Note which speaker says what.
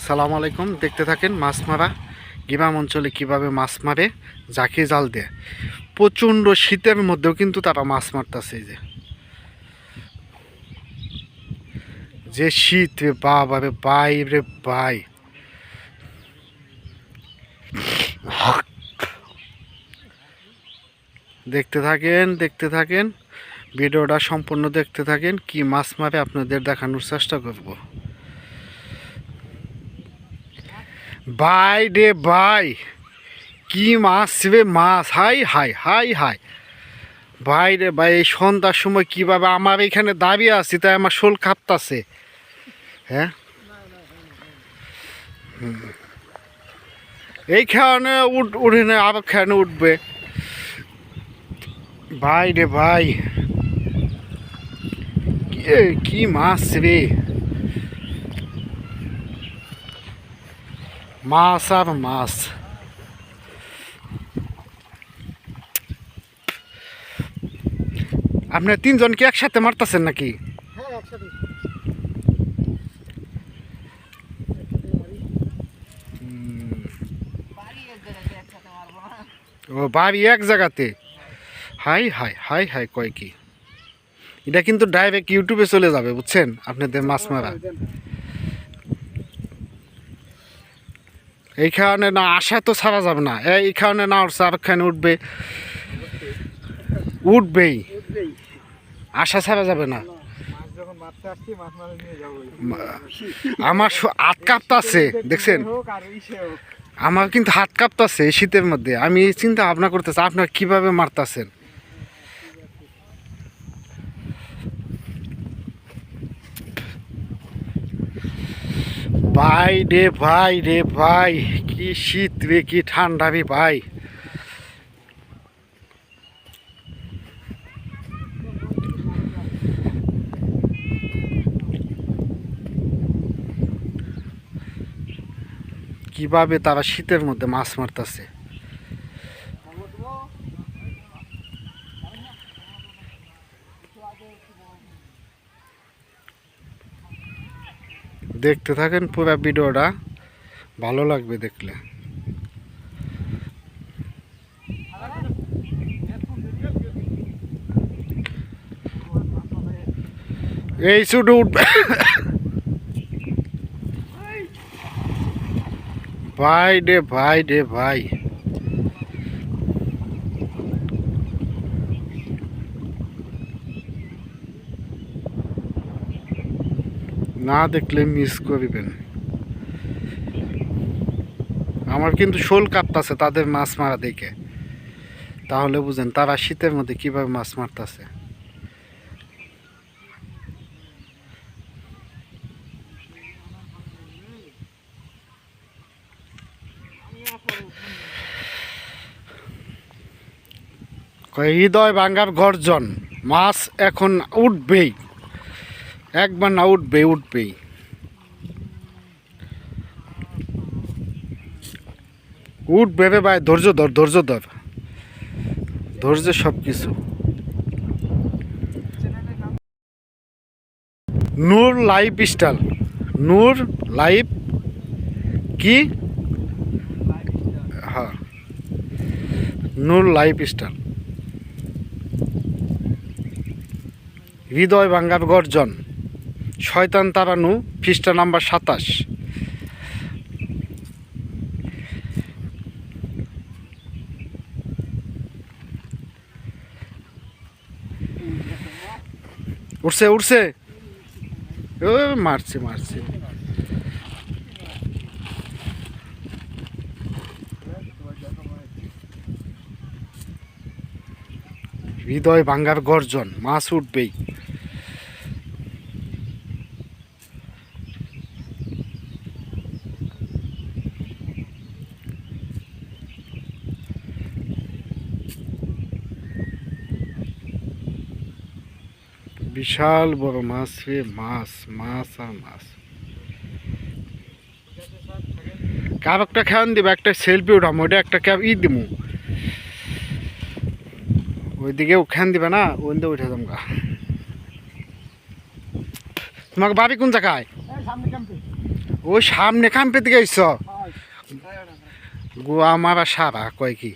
Speaker 1: সালাম আলাইকুম। দেখতে থাকেন মাছ মারা। গ্রাম অঞ্চলে কীভাবে মাছ মারে? জাকে জাল দেয়। প্রচণ্ড শীতের মধ্যেও কিন্তু তারা মাছ মারতেছে যে। যে শীত রে বাবা রে বাই রে বাই দেখতে থাকেন দেখতে থাকেন। ভিডিওটা সম্পূর্ণ দেখতে থাকেন। কি মাছ মারে আপনাদের দেখানোর চেষ্টা করব। বাই রে বাই। কি মাছ রে মাছ? Hi hi hi hi. ভাই রে ভাই এই সন্ধ্যার সময় কীভাবে আমার এখানে দাঁড়িয়ে আছি, তাই আমার শোল কাঁপতাছে। হ্যাঁ। এই খেয়ানে উঠ, উঠে না, আবার খেয়ানে উঠবে। ভাই রে ভাই কি মাছ রে? মাছ আর মাছ আপনার তিনজন কি একসাথে মারতেছেন নাকি?
Speaker 2: হ্যাঁ
Speaker 1: ও বাড়ি এক জায়গাতে। হাই হাই হাই হাই কয় কি? এটা কিন্তু ডাইরেক্ট ইউটিউবে চলে যাবে বুঝছেন? আপনাদের মাছ মারা। এই কারণে না, আশা তো ছাড়া যাবে না। এই কারণে না উঠছে উঠবে। উঠবেই। আশা ছাড়া যাবে না। আমার হাত কাঁপতাছে, দেখছেন? আমার কিন্তু হাত কাঁপতাছে শীতের মধ্যে। আমি চিন্তা ভাবনা করতেছি, আপনার কীভাবে মারতাছেন? ভাই রে ভাই রে ভাই, কি শীত রে, কি ঠান্ডা রে ভাই। কীভাবে তারা শীতের মধ্যে মাছ মারতাছে? দেখতে থাকেন পুরো ভিডিওটা, ভালো লাগবে দেখলে। এই শুধু উঠবে। ভাই রে ভাই রে, ভাই। না দেখলে মিস করিবেন। আমার কিন্তু শোল কাঁপতাছে তাদের মাছ মারা দেখে। তাহলে বুঝেন তারা শীতের মধ্যে কীভাবে মাছ মারতাছে। হৃদয় ভাঙ্গার গর্জন, মাছ এখন উঠবেই। একবার না উঠবে, উঠবেই। উঠবে রে ভাই, ধৈর্য ধর ধৈর্য ধর। ধৈর্য সব কিছু Noor life style. Noor life কি? হ্যাঁ। Noor life style. হৃদয় ভাঙ্গার গর্জন। শয়তান তারানু খ্রিস্টা নাম্বার সাতাশ। উঠছে উঠছে ও, মারছে মারছে। হৃদয় ভাঙ্গার গর্জন, মাছ উঠবেই। বিশাল বড় মাছ রে, মাছ মাছ আর মাছ। কাপ একটা খেয়ান দিব, একটা সেলফি উঠাম ওইটা একটা ক্যাব ই দিমু। ওইদিকে খেয়ান দিবে না, ওইদিকে উঠে যাম তোমাকে বাড়ি কোন জায়গায়? ওই সামনে কাম পেতে গেছ গোয়া মারা সারা, কয় কি?